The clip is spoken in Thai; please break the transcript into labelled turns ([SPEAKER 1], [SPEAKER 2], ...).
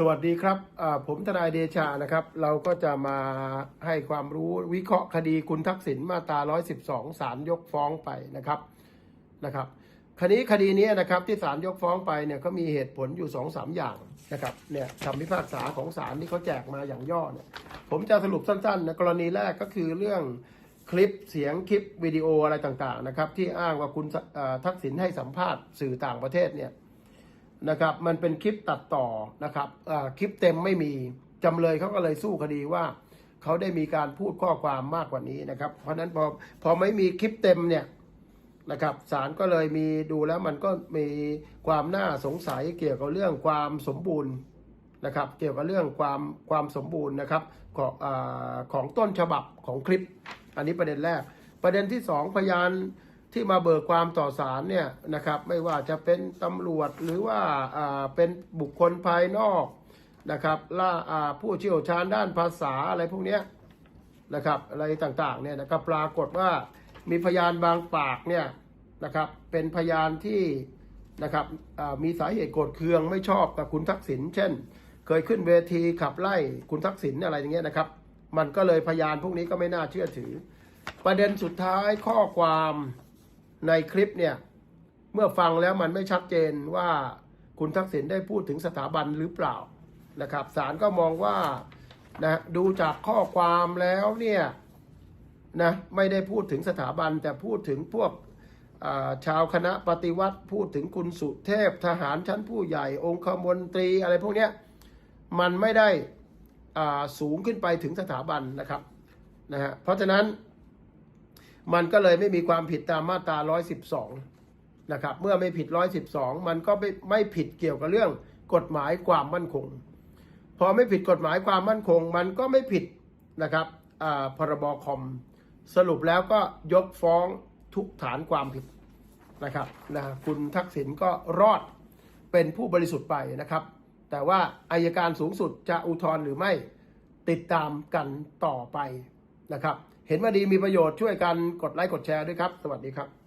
[SPEAKER 1] สวัสดีครับ ผมทนายเดชานะครับ เราก็จะมาให้ความรู้วิเคราะห์คดีคุณทักษิณมาตรา 112 ศาลยกฟ้องไปนะครับนะครับ คดีคดีนี้นะครับที่ศาลยกฟ้องไปเนี่ยก็มีเหตุผลอยู่2อสามอย่างนะครับเนี่ยคำพิพากษาของศาลที่เขาแจกมาอย่างย่อเนี่ยผมจะสรุปสั้นๆนะกรณีแรกก็คือเรื่องคลิปเสียงคลิปวิดีโออะไรต่างๆนะครับที่อ้างว่าคุณทักษิณให้สัมภาษณ์สื่อต่างประเทศเนี่ย นะครับมันเป็นคลิปตัดต่อนะครับคลิปเต็มไม่มีจำเลยเขาก็เลยสู้คดีว่าเขาได้มีการพูดข้อความมากกว่านี้นะครับ เพราะนั้นพอพอไม่มีคลิปเต็มเนี่ยนะครับศาลก็เลยมีดูแล้วมันก็มีความน่าสงสัยเกี่ยวกับเรื่องความสมบูรณ์นะครับ เกี่ยวกับเรื่องความความสมบูรณ์นะครับของอของต้นฉบับของคลิป อันนี้ประเด็นแรก ประเด็นที่สองพยาน ที่มาเบิกความต่อศาลเนี่ยนะครับไม่ว่าจะเป็นตำรวจหรือว่าเป็นบุคคลภายนอกนะครับล่าผู้เชี่ยวชาญด้านภาษาอะไรพวกนี้นะครับอะไรต่างๆเนี่ยนะครับปรากฏว่ามีพยานบางปากเนี่ยนะครับเป็นพยานที่นะครับมีสาเหตุโกรธเคืองไม่ชอบกับคุณทักษิณเช่น เคยขึ้นเวทีขับไล่คุณทักษิณอะไรอย่างเงี้ยนะครับ มันก็เลยพยานพวกนี้ก็ไม่น่าเชื่อถือ ประเด็นสุดท้ายข้อความ ในคลิปเนี่ยเมื่อฟังแล้วมันไม่ชัดเจนว่าคุณทักษิณได้พูดถึงสถาบันหรือเปล่านะครับศาลก็มองว่านะดูจากข้อความแล้วเนี่ยนะไม่ได้พูดถึงสถาบันแต่พูดถึงพวกชาวคณะปฏิวัติพูดถึงคุณสุเทพทหารชั้นผู้ใหญ่ องคมนตรีอะไรพวกนี้มันไม่ได้สูงขึ้นไปถึงสถาบันนะครับนะฮะเพราะฉะนั้น มันก็เลยไม่มีความผิดตามมาตรา 112 นะครับ เมื่อไม่ผิด 112 มันก็ไม่ไม่ผิดเกี่ยวกับเรื่องกฎหมายความมั่นคง พอไม่ผิดกฎหมายความมั่นคง มันก็ไม่ผิดนะครับอ่าพรบคอม สรุปแล้วก็ยกฟ้องทุกฐานความผิดนะครับนะคุณทักษิณก็รอดเป็นผู้บริสุทธิ์ไปนะครับ แต่ว่าอายการสูงสุดจะอุทธรณ์หรือไม่ติดตามกันต่อไป นะครับ เห็นว่าดีมีประโยชน์ช่วยกันกดไลค์กดแชร์ด้วยครับ สวัสดีครับ